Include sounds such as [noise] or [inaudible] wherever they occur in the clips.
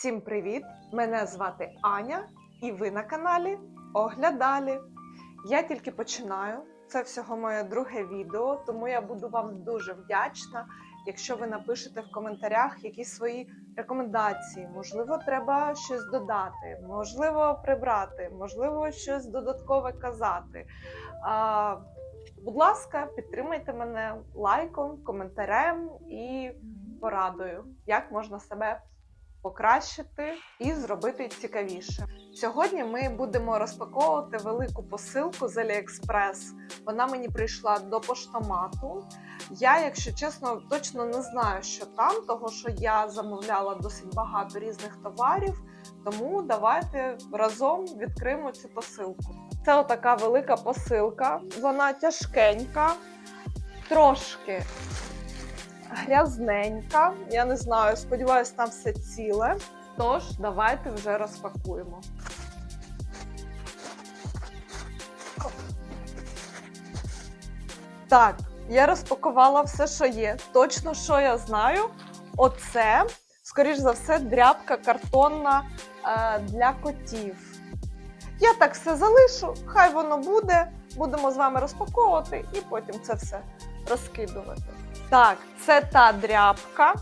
Всім привіт! Мене звати Аня, і ви на каналі Оглядалі. Я тільки починаю. Це всього моє друге відео, тому я буду вам дуже вдячна, якщо ви напишете в коментарях якісь свої рекомендації. Можливо, треба щось додати, можливо, прибрати, можливо, щось додаткове казати. А, будь ласка, підтримайте мене лайком, коментарем і порадою, як можна себе покращити і зробити цікавіше. Сьогодні ми будемо розпаковувати велику посилку з AliExpress. Вона мені прийшла до поштомату. Я, якщо чесно, точно не знаю, що там, того що я замовляла досить багато різних товарів. Тому давайте разом відкриємо цю посилку. Це отака велика посилка. Вона тяжкенька, трошки грязненька. Я не знаю, сподіваюся, там все ціле. Тож, давайте вже розпакуємо. Так, я розпакувала все, що є. Точно, що я знаю. Оце, скоріш за все, дрябка картонна е, для котів. Я так все залишу, хай воно буде. Будемо з вами розпаковувати і потім це все розкидувати. Так, це та дрябка.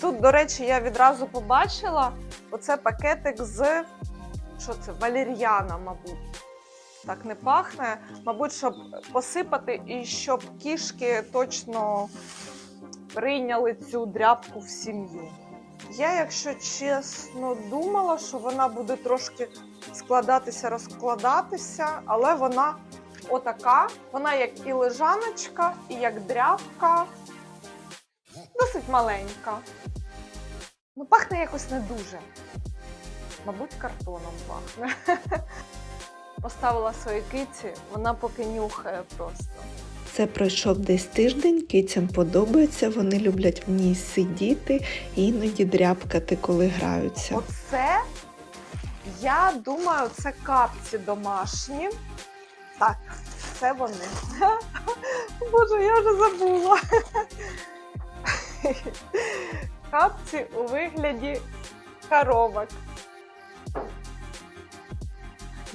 Тут, до речі, я відразу побачила оце пакетик з що це? Валер'яна, мабуть. Так не пахне. Мабуть, щоб посипати і щоб кішки точно прийняли цю дрябку в сім'ю. Я, якщо чесно, думала, що вона буде трошки складатися, розкладатися, але вона отака. Вона як і лежаночка, і як дрябка. Досить маленька. Ну, пахне якось не дуже. Мабуть, картоном пахне. [laughs] Поставила своїй киці, вона поки нюхає просто. Це пройшов десь тиждень, кицям подобається, вони люблять в ній сидіти і іноді дряпкати, коли граються. Оце, я думаю, це капці домашні. Так, це вони. [laughs] Боже, я вже забула. [laughs] Капці у вигляді коробок.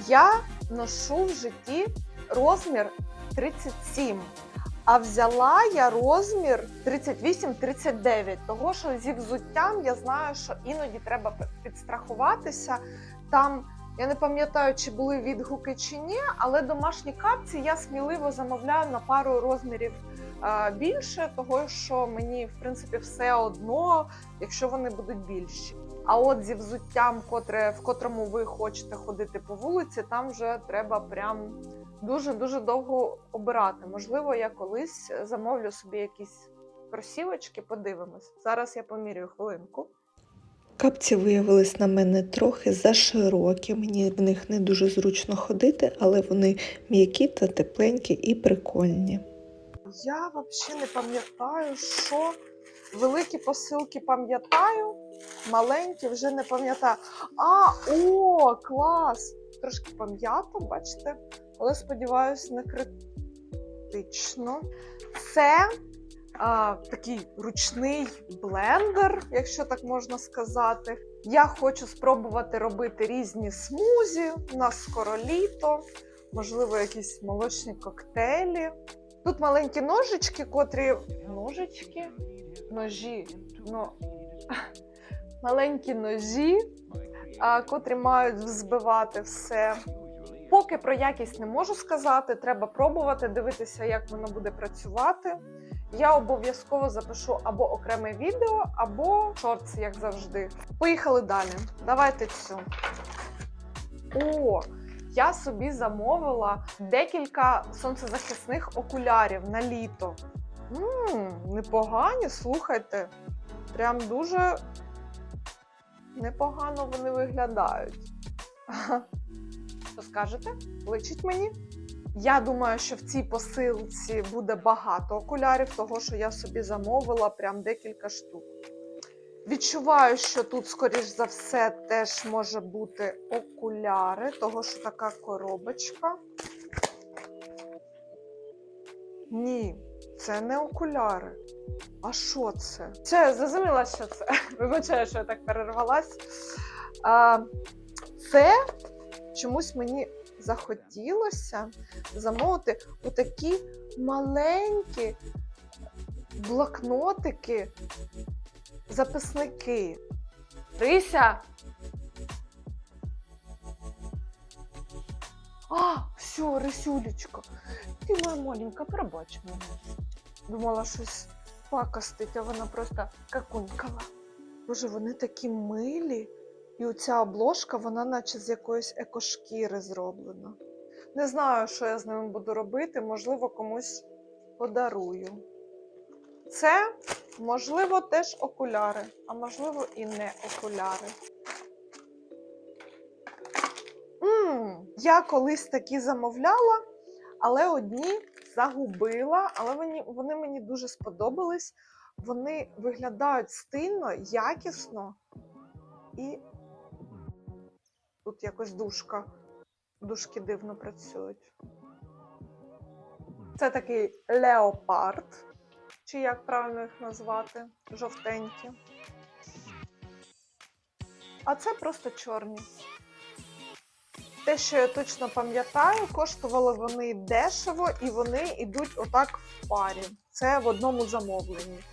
Я ношу в житті розмір 37. А взяла я розмір 38-39, того що зі взуттям я знаю, що іноді треба підстрахуватися. Там я не пам'ятаю, чи були відгуки чи ні, але домашні капці я сміливо замовляю на пару розмірів більше, того що мені в принципі все одно, якщо вони будуть більші. А от зі взуттям, котре, в котрому ви хочете ходити по вулиці, там вже треба прям дуже-дуже довго обирати. Можливо, я колись замовлю собі якісь кросівочки, подивимось. Зараз я помірюю хвилинку. Капці виявились на мене трохи заширокі, мені в них не дуже зручно ходити, але вони м'які та тепленькі і прикольні. Я взагалі не пам'ятаю, що великі посилки пам'ятаю, маленькі вже не пам'ятаю. А, о, клас! Трошки пам'ятаю, бачите? Але сподіваюся, не критично. Це а, такий ручний блендер, якщо так можна сказати. Я хочу спробувати робити різні смузі. У нас скоро літо, можливо, якісь молочні коктейлі. Тут маленькі ножички, котрі. Ножички? Ножі. Ну... [laughs] Маленькі ножі, а, котрі мають взбивати все. Поки про якість не можу сказати, треба пробувати, дивитися, як воно буде працювати. Я обов'язково запишу або окреме відео, або шортс, як завжди. Поїхали далі. Давайте цю. О, я собі замовила декілька сонцезахисних окулярів на літо. Ммм, непогані, слухайте. Прям дуже непогано вони виглядають. Що скажете? Личить мені? Я думаю, що в цій посилці буде багато окулярів, того що я собі замовила прям декілька штук. Відчуваю, що тут, скоріш за все, теж може бути окуляри, того що така коробочка. Ні, це не окуляри. А що це? Це зрозуміла, що це. [laughs] Вибачаю, що я так перервалась. А, це чомусь мені захотілося замовити отакі маленькі блокнотики, записники. Рися! А, все, Рисюлечка, ти моя маленька, пробач мене. Думала, щось пакостить, а вона просто какунькала. Боже, вони такі милі. І оця обложка, вона наче з якоїсь екошкіри зроблена. Не знаю, що я з ними буду робити, можливо, комусь подарую. Це, можливо, теж окуляри, а можливо, і не окуляри. м я колись такі замовляла, але одні загубила, але вони, вони мені дуже сподобались. Вони виглядають стильно, якісно і тут якось дужка. Дужки дивно працюють. Це такий леопард, чи як правильно їх назвати, жовтенькі. А це просто чорні. Те, що я точно пам'ятаю, коштували вони дешево і вони йдуть отак в парі. Це в одному замовленні.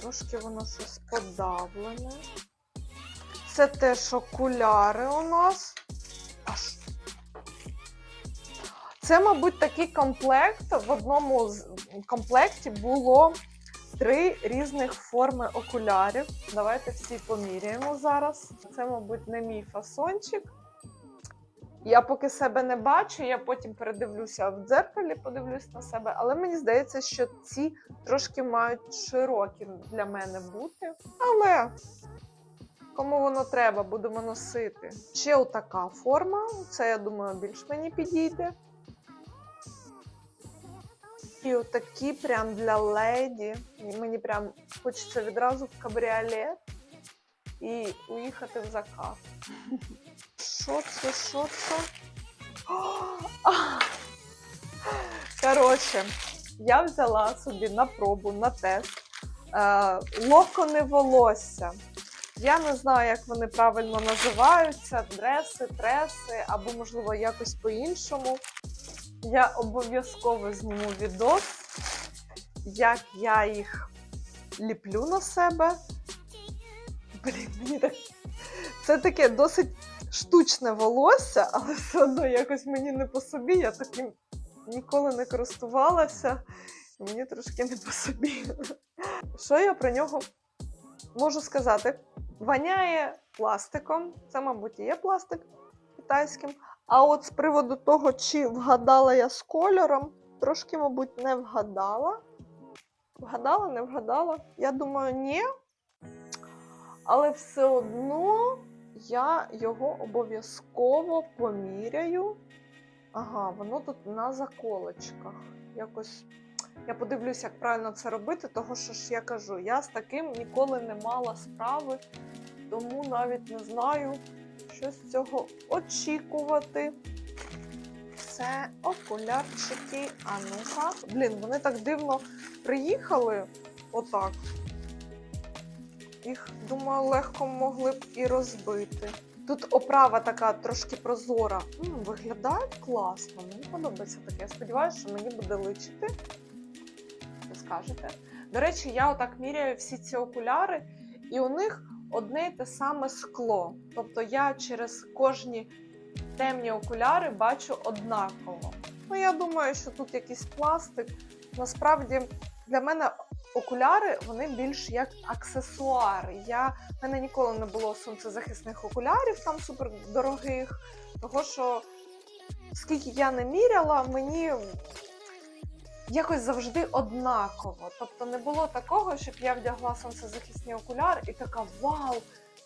Трошки воно щось подавлене. Це теж окуляри у нас. Це, мабуть, такий комплект. В одному з комплекті було три різних форми окулярів. Давайте всі поміряємо зараз. Це, мабуть, не мій фасончик. Я поки себе не бачу, я потім передивлюся в дзеркалі, подивлюсь на себе, але мені здається, що ці трошки мають широкі для мене бути. Але кому воно треба, будемо носити. Ще отака форма. Це, я думаю, більш мені підійде. І отакі прям для леді. Мені прям хочеться відразу в кабріолет і уїхати в закат. Що це? Що це? Коротше, я взяла собі на пробу, на тест е, локони волосся. Я не знаю, як вони правильно називаються: дреси, треси, або, можливо, якось по-іншому. Я обов'язково зніму відос, як я їх ліплю на себе. Блін, мені так. Це таке досить штучне волосся, але все одно якось мені не по собі. Я таким ніколи не користувалася, мені трошки не по собі. Що я про нього можу сказати? Воняє пластиком, це, мабуть, і є пластик китайським. А от з приводу того, чи вгадала я з кольором, трошки, мабуть, не вгадала. Вгадала, не вгадала? Я думаю, ні. Але все одно я його обов'язково поміряю. Ага, воно тут на заколочках. Якось я подивлюся, як правильно це робити, того що ж я кажу, я з таким ніколи не мала справи, тому навіть не знаю, що з цього очікувати. Це окулярчики. А ну-ка. Блін, вони так дивно приїхали. Отак. Їх, думаю, легко могли б і розбити. Тут оправа така трошки прозора. М, виглядають класно. Мені подобається таке. Я сподіваюся, що мені буде личити. Скажете. До речі, я отак міряю всі ці окуляри, і у них одне й те саме скло. Тобто я через кожні темні окуляри бачу однаково. Ну, я думаю, що тут якийсь пластик. Насправді, для мене окуляри вони більш як аксесуари. Я, в мене ніколи не було сонцезахисних окулярів, там супердорогих. Того що, скільки я не міряла, мені якось завжди однаково. Тобто не було такого, щоб я вдягла сонцезахисні окуляри і така вау!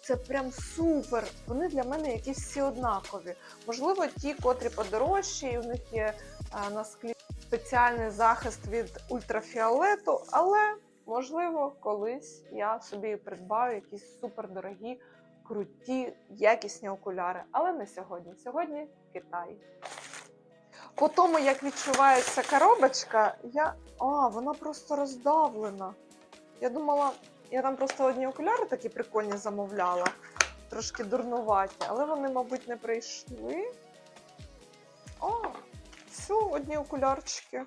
Це прям супер! Вони для мене якісь всі однакові. Можливо, ті, котрі подорожчі, і у них є а, на склі спеціальний захист від ультрафіолету, але можливо, колись я собі придбаю якісь супердорогі, круті, якісні окуляри. Але не сьогодні. Сьогодні Китай. По тому, як відчувається коробочка, я. А, вона просто роздавлена. Я думала, я там просто одні окуляри такі прикольні замовляла, трошки дурнуваті, але вони, мабуть, не прийшли. О, все, одні окулярчики.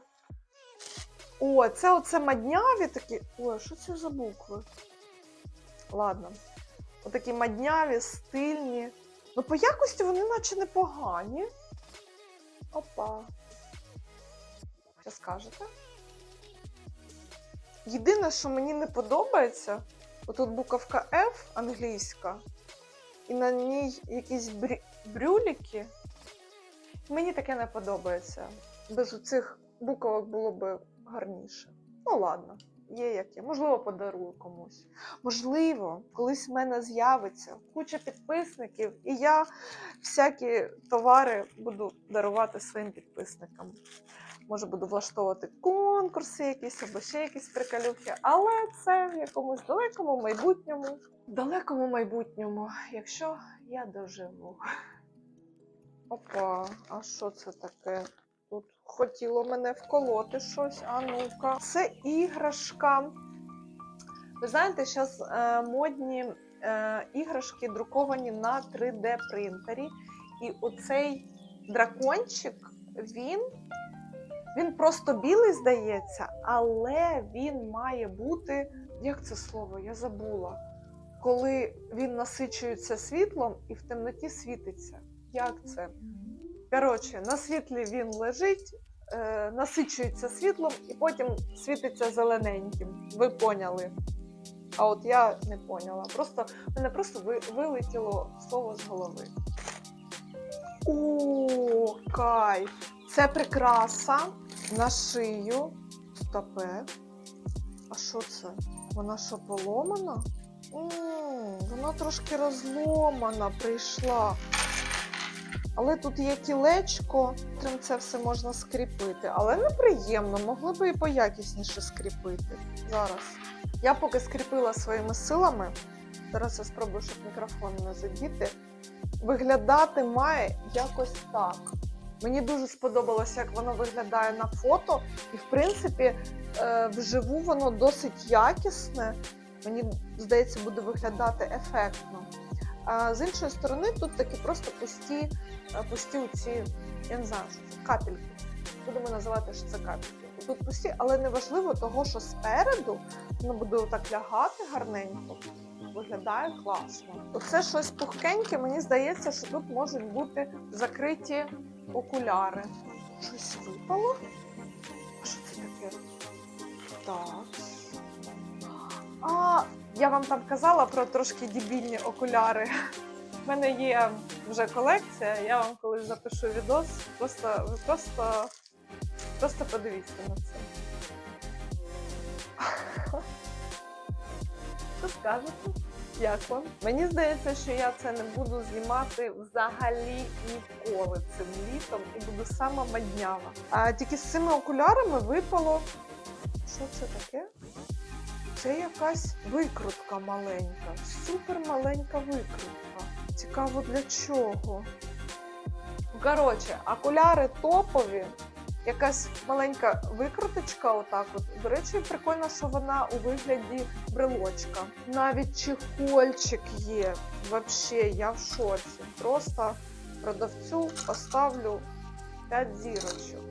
О, це оце мадняві такі. Ой, що це за букви? Ладно. Отакі мадняві, стильні. Ну, по якості вони наче непогані. Опа. Що скажете? Єдине, що мені не подобається, отут буковка F англійська, і на ній якісь брю... брюліки. Мені таке не подобається. Без цих буквок було б гарніше. Ну ладно, є як є. Можливо, подарую комусь. Можливо, колись в мене з'явиться куча підписників, і я всякі товари буду дарувати своїм підписникам. Може, буду влаштовувати конкурси якісь або ще якісь приколюхи, але це в якомусь далекому майбутньому. Далекому майбутньому, якщо я доживу. Опа, а що це таке? Тут хотіло мене вколоти щось. А ну-ка. Це іграшка. Ви знаєте, зараз е, модні е, іграшки друковані на 3D принтері. І оцей дракончик, він, він просто білий, здається, але він має бути. Як це слово? Я забула. Коли він насичується світлом і в темноті світиться. Як це? Коротше, на світлі він лежить, е, насичується світлом і потім світиться зелененьким. Ви поняли. А от я не поняла. Просто мене просто ви, вилетіло слово з голови. О, кайф! Це прикраса на шию. Стопе. А що це? Вона що поломана? М, вона трошки розломана прийшла. Але тут є кілечко, цим це все можна скріпити. Але неприємно, могли би і поякісніше скріпити. Зараз. Я поки скріпила своїми силами. Зараз я спробую, щоб мікрофон не задіти. Виглядати має якось так. Мені дуже сподобалося, як воно виглядає на фото, і в принципі е, вживу воно досить якісне. Мені здається, буде виглядати ефектно. А з іншої сторони, тут такі просто пусті, е, пусті ці, я не знаю, капельки. Будемо називати, що це капельки. Тут пусті, але не важливо того, що спереду воно буде отак лягати гарненько. Виглядає класно. Оце щось пухкеньке, мені здається, що тут можуть бути закриті окуляри. Щось випало? Що це таке? Так. А, я вам там казала про трошки дебільні окуляри. У мене є вже колекція, я вам колись запишу відос. Просто ви просто, просто подивіться на це. Що скажете? Як вам? Мені здається, що я це не буду знімати взагалі ніколи цим літом і буду сама маднява. А тільки з цими окулярами випало. Що це таке? Це якась викрутка маленька, супер маленька викрутка. Цікаво для чого. Коротше, окуляри топові, якась маленька викруточка, отак от. До речі, прикольно, що вона у вигляді брелочка. Навіть чехольчик є. Вообще, я в шоці. Просто продавцю поставлю 5 зірочок.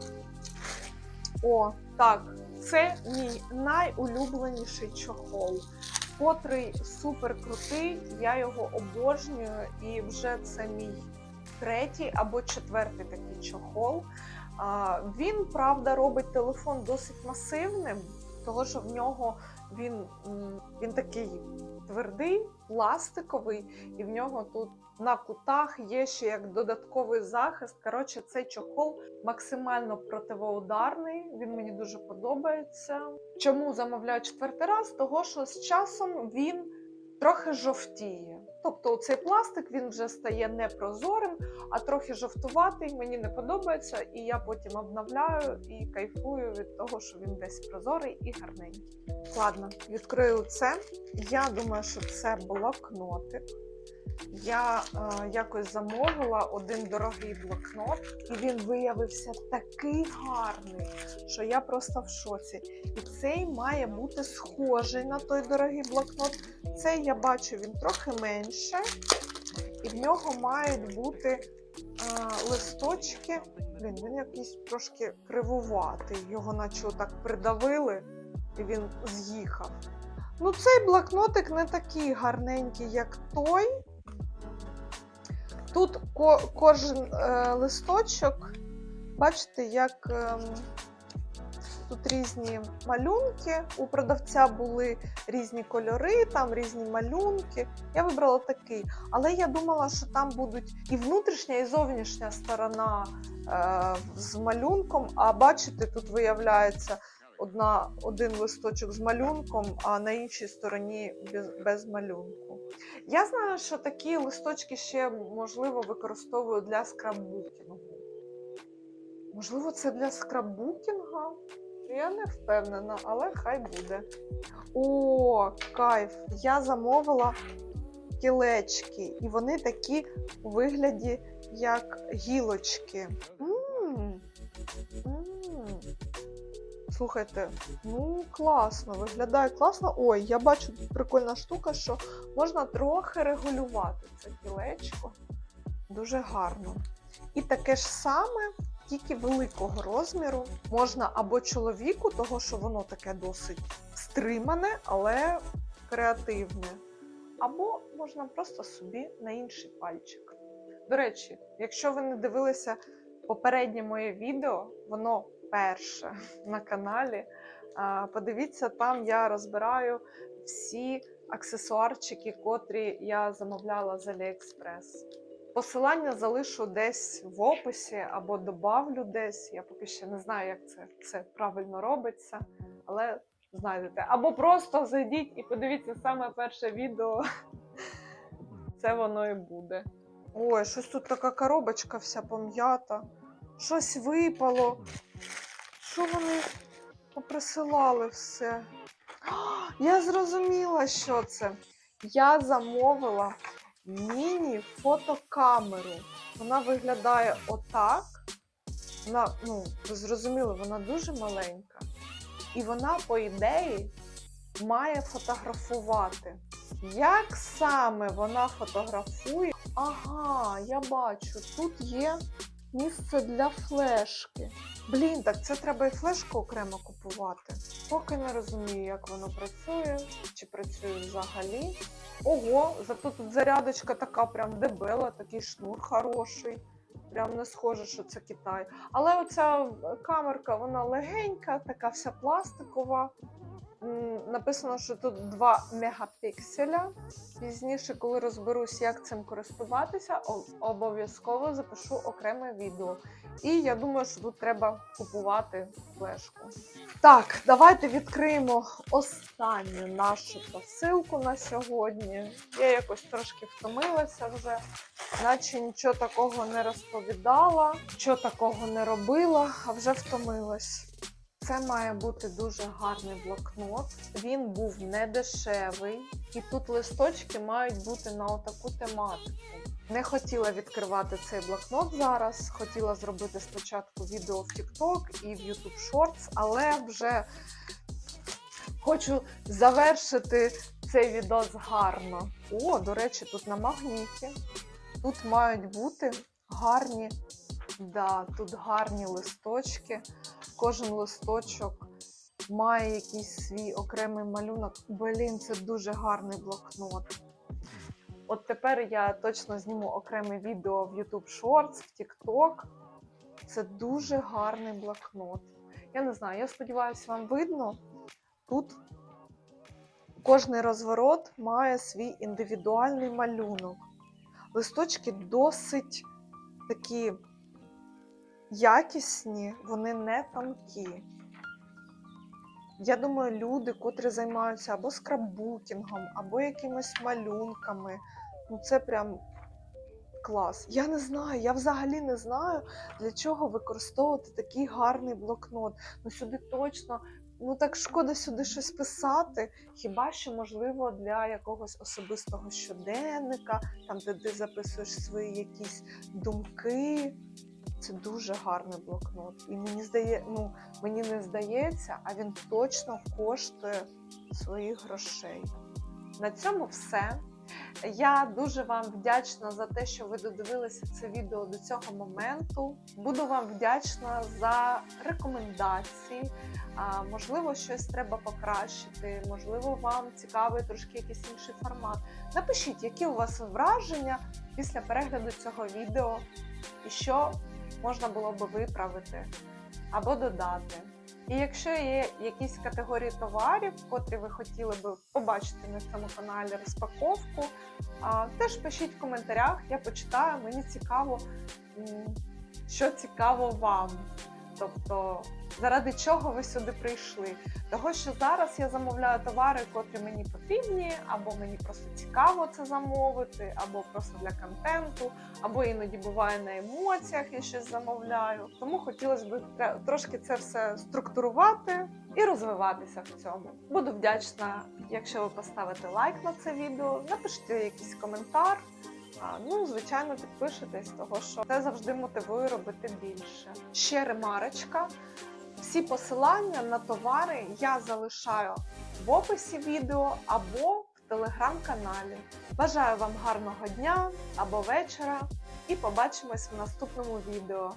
О, так, це мій найулюбленіший чохол. Котрий супер крутий, я його обожнюю, і вже це мій третій або четвертий такий чохол. Він, правда, робить телефон досить масивним, того що в нього він, він такий твердий, пластиковий, і в нього тут на кутах є ще як додатковий захист. Коротше, цей чохол максимально противоударний. Він мені дуже подобається. Чому замовляю четвертий раз? Того, що з часом він трохи жовтіє. Тобто цей пластик він вже стає не прозорим, а трохи жовтуватий. Мені не подобається, і я потім обновляю і кайфую від того, що він десь прозорий і гарненький. Ладно, відкрию це. Я думаю, що це блокнотик. Я е, якось замовила один дорогий блокнот, і він виявився такий гарний, що я просто в шоці. І цей має бути схожий на той дорогий блокнот. Цей я бачу, він трохи менше, і в нього мають бути е, листочки. Блін, він якийсь трошки кривуватий. Його наче так придавили, і він з'їхав. Ну, цей блокнотик не такий гарненький, як той. Тут ко- кожен е, листочок, бачите, як ем, тут різні малюнки. У продавця були різні кольори, там різні малюнки. Я вибрала такий. Але я думала, що там будуть і внутрішня, і зовнішня сторона е, з малюнком. А бачите, тут виявляється одна, один листочок з малюнком, а на іншій стороні без, без малюнку. Я знаю, що такі листочки ще можливо використовують для скраббукінгу. Можливо, це для скраббукінга? Я не впевнена, але хай буде. О, кайф! Я замовила кілечки, і вони такі у вигляді, як гілочки. М, м. Слухайте, ну класно, виглядає класно. Ой, я бачу прикольна штука, що можна трохи регулювати це кілечко. Дуже гарно. І таке ж саме, тільки великого розміру. Можна або чоловіку, того що воно таке досить стримане, але креативне. Або можна просто собі на інший пальчик. До речі, якщо ви не дивилися попереднє моє відео, воно перше на каналі. Подивіться, там я розбираю всі аксесуарчики, котрі я замовляла з AliExpress. Посилання залишу десь в описі або добавлю десь. Я поки ще не знаю, як це все правильно робиться, але знайдете. Або просто зайдіть і подивіться саме перше відео. Це воно і буде. Ой, щось тут така коробочка вся пом'ята. Щось випало. Що вони поприсилали все? [gasps] Я зрозуміла, що це. Я замовила міні-фотокамеру. Вона виглядає отак. Вона, ну, ви зрозуміли, вона дуже маленька. І вона, по ідеї, має фотографувати. Як саме вона фотографує? Ага, я бачу, тут є місце для флешки. Блін, так це треба і флешку окремо купувати. Поки не розумію, як воно працює, чи працює взагалі. Ого, зато тут зарядочка така прям дебела, такий шнур хороший. Прям не схоже, що це Китай. Але оця камерка, вона легенька, така вся пластикова. Написано, що тут 2 мегапікселя. Пізніше, коли розберусь, як цим користуватися, обов'язково запишу окреме відео. І я думаю, що тут треба купувати флешку. Так, давайте відкриємо останню нашу посилку на сьогодні. Я якось трошки втомилася вже, наче нічого такого не розповідала, нічого такого не робила, а вже втомилась. Це має бути дуже гарний блокнот. Він був не дешевий, і тут листочки мають бути на отаку тематику. Не хотіла відкривати цей блокнот зараз. Хотіла зробити спочатку відео в TikTok і в YouTube Shorts, але вже хочу завершити цей відос гарно. О, до речі, тут на магніті. Тут мають бути гарні, да, тут гарні листочки. Кожен листочок має якийсь свій окремий малюнок. Блін, це дуже гарний блокнот. От тепер я точно зніму окреме відео в YouTube Shorts, в TikTok. Це дуже гарний блокнот. Я не знаю, я сподіваюся, вам видно. Тут кожний розворот має свій індивідуальний малюнок. Листочки досить такі якісні, вони не тонкі. Я думаю, люди, котрі займаються або скраббукінгом, або якимись малюнками, ну це прям клас. Я не знаю, я взагалі не знаю, для чого використовувати такий гарний блокнот. Ну сюди точно ну так шкода сюди щось писати. Хіба що можливо для якогось особистого щоденника, там де ти записуєш свої якісь думки. Це дуже гарний блокнот. І мені здає, ну мені не здається, а він точно коштує своїх грошей. На цьому все. Я дуже вам вдячна за те, що ви додивилися це відео до цього моменту. Буду вам вдячна за рекомендації. Можливо, щось треба покращити, можливо, вам цікавий трошки якийсь інший формат. Напишіть, які у вас враження після перегляду цього відео, і що можна було би виправити або додати. І якщо є якісь категорії товарів, котрі ви хотіли би побачити на цьому каналі розпаковку, теж пишіть в коментарях, я почитаю, мені цікаво, що цікаво вам. Тобто, заради чого ви сюди прийшли? Того, що зараз я замовляю товари, котрі мені потрібні, або мені просто цікаво це замовити, або просто для контенту, або іноді буває на емоціях я щось замовляю. Тому хотілося б трошки це все структурувати і розвиватися в цьому. Буду вдячна, якщо ви поставите лайк на це відео, напишіть якийсь коментар. Ну, звичайно, підпишитесь, того що це завжди мотивує робити більше. Ще ремарочка. Всі посилання на товари я залишаю в описі відео або в телеграм-каналі. Бажаю вам гарного дня або вечора і побачимось в наступному відео.